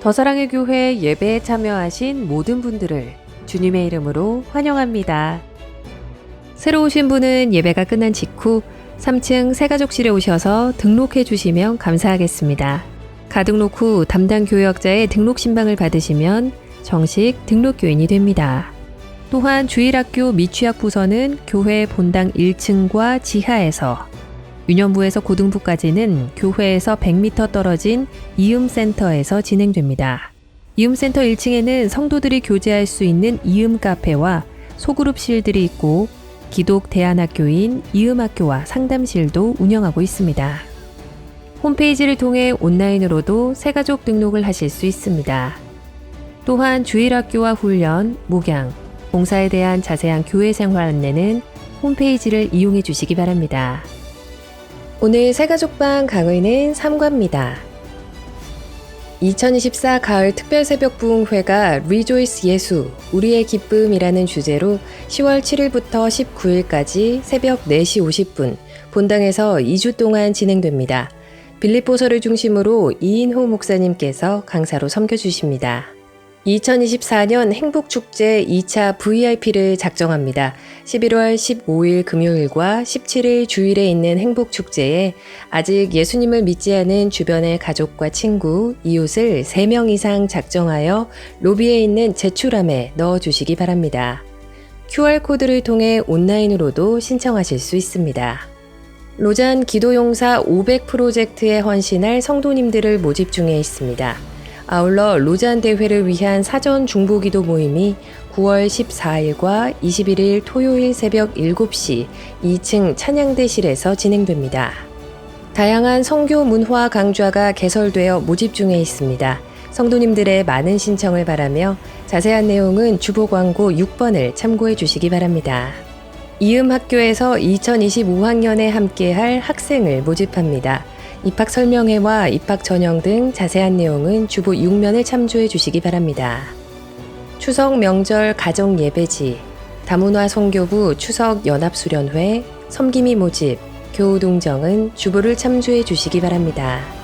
더 사랑의 교회 예배에 참여하신 모든 분들을 주님의 이름으로 환영합니다. 새로 오신 분은 예배가 끝난 직후 3층 새가족실에 오셔서 등록해 주시면 감사하겠습니다. 가등록 후 담당 교역자의 등록 신방을 받으시면 정식 등록 교인이 됩니다. 또한 주일학교 미취학 부서는 교회 본당 1층과 지하에서 유년부에서 고등부까지는 교회에서 100m 떨어진 이음센터에서 진행됩니다. 이음센터 1층에는 성도들이 교제할 수 있는 이음 카페와 소그룹실들이 있고 기독 대안학교인 이음학교와 상담실도 운영하고 있습니다. 홈페이지를 통해 온라인으로도 새가족 등록을 하실 수 있습니다. 또한 주일학교와 훈련, 목양, 봉사에 대한 자세한 교회 생활 안내는 홈페이지를 이용해 주시기 바랍니다. 오늘 새가족방 강의는 3과입니다. 2024 가을 특별 새벽 부흥회가 리조이스 예수, 우리의 기쁨이라는 주제로 10월 7일부터 19일까지 새벽 4시 50분 본당에서 2주 동안 진행됩니다. 빌립보서를 중심으로 이인호 목사님께서 강사로 섬겨주십니다. 2024년 행복축제 2차 VIP를 작정합니다. 11월 15일 금요일과 17일 주일에 있는 행복축제에 아직 예수님을 믿지 않은 주변의 가족과 친구, 이웃을 3명 이상 작정하여 로비에 있는 제출함에 넣어주시기 바랍니다. QR코드를 통해 온라인으로도 신청하실 수 있습니다. 로잔 기도용사 500 프로젝트에 헌신할 성도님들을 모집 중에 있습니다. 아울러 로잔 대회를 위한 사전 중보기도 모임이 9월 14일과 21일 토요일 새벽 7시 2층 찬양대실에서 진행됩니다. 다양한 성교 문화 강좌가 개설되어 모집 중에 있습니다. 성도님들의 많은 신청을 바라며 자세한 내용은 주보 광고 6번을 참고해 주시기 바랍니다. 이음 학교에서 2025학년에 함께할 학생을 모집합니다. 입학 설명회와 입학 전형 등 자세한 내용은 주보 6면을 참조해 주시기 바랍니다. 추석 명절 가정 예배지, 다문화 성교부 추석 연합 수련회, 섬김이 모집, 교우동정은 주보를 참조해 주시기 바랍니다.